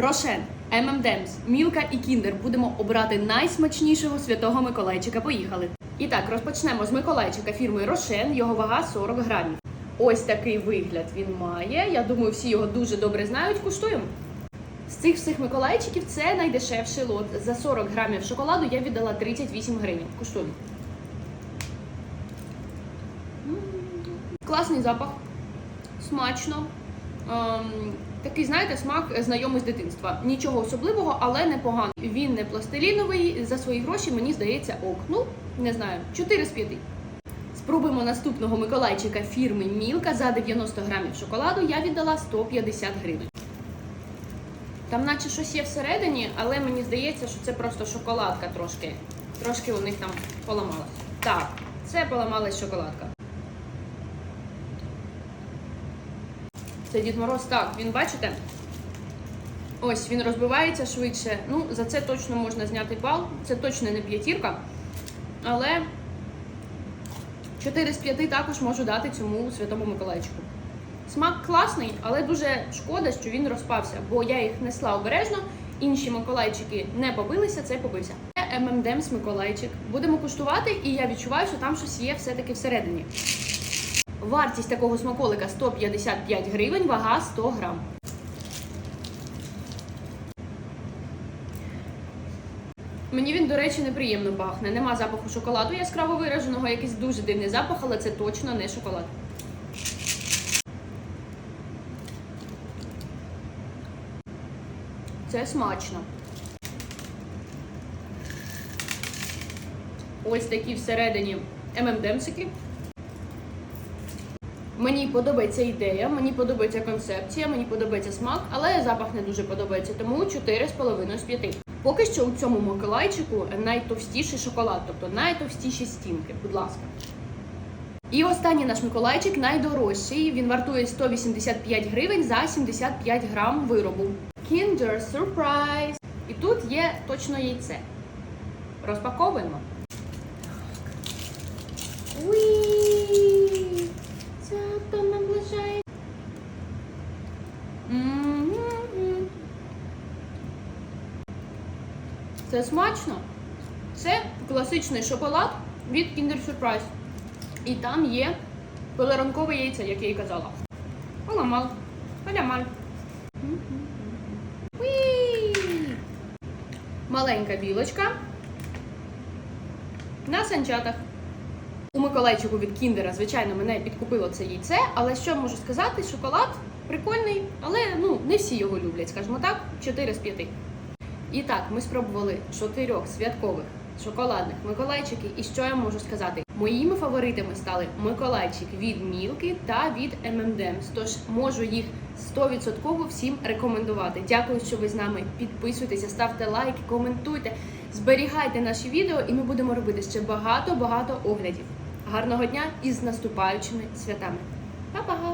Рошен, ММДемс, Мілка і Кіндер будемо обрати найсмачнішого святого Миколайчика. Поїхали. І так, розпочнемо з Миколайчика фірми Рошен. Його вага 40 грамів. Ось такий вигляд він має. Я думаю, всі його дуже добре знають. Куштуємо. З цих всіх Миколайчиків це найдешевший лот. За 40 грамів шоколаду я віддала 38 гривень. Куштуємо. Класний запах, смачно. Такий, знаєте, смак е, знайомий з дитинства. Нічого особливого, але непоганий. Він не пластиліновий. За свої гроші мені здається ок. Ну, не знаю, 4 з 5. Спробуємо наступного Миколайчика фірми Мілка за 90 грамів шоколаду. Я віддала 150 гривень. Там наче щось є всередині, але мені здається, що це просто шоколадка трошки. Трошки у них там поламалась. Так, це поламалась шоколадка. Це Дід Мороз так, він бачите? Ось він розбивається швидше. Ну, за це точно можна зняти бал. Це точно не п'ятірка. Але 4 з 5 також можу дати цьому святому Миколайчику. Смак класний, але дуже шкода, що він розпався, бо я їх несла обережно. Інші Миколайчики не побилися, цей побився. Це ММДемс Миколайчик. Будемо куштувати, і я відчуваю, що там щось є все-таки всередині. Вартість такого смаколика 155 гривень, вага 100 грам. Мені він, до речі, неприємно пахне. Нема запаху шоколаду яскраво вираженого, якийсь дуже дивний запах, але це точно не шоколад. Це смачно. Ось такі всередині ММДемсики. Мені подобається ідея, мені подобається концепція, мені подобається смак, але запах не дуже подобається, тому 4,5 з 5. Поки що у цьому Миколайчику найтовстіший шоколад, тобто найтовстіші стінки, будь ласка. І останній наш Миколайчик найдорожчий. Він вартує 185 гривень за 75 грам виробу. Kinder Surprise. І тут є точно яйце. Розпаковуємо. Це смачно. Це класичний шоколад від Kinder Surprise. І там є пелеронкове яйце, як я і казала. Поламал. Полямаль. Уі! Маленька білочка. На санчатах. У Миколайчику від Кіндера, звичайно, мене підкупило це яйце, але що можу сказати, шоколад прикольний, але ну, не всі його люблять, скажімо так, 4 з 5. І так, ми спробували чотирьох святкових шоколадних Миколайчиків. І що я можу сказати? Моїми фаворитами стали Миколайчик від Мілки та від M&M's. Тож можу їх 100% всім рекомендувати. Дякую, що ви з нами. Підписуйтеся, ставте лайки, коментуйте, зберігайте наші відео, і ми будемо робити ще багато-багато оглядів. Гарного дня і з наступаючими святами. Па-па!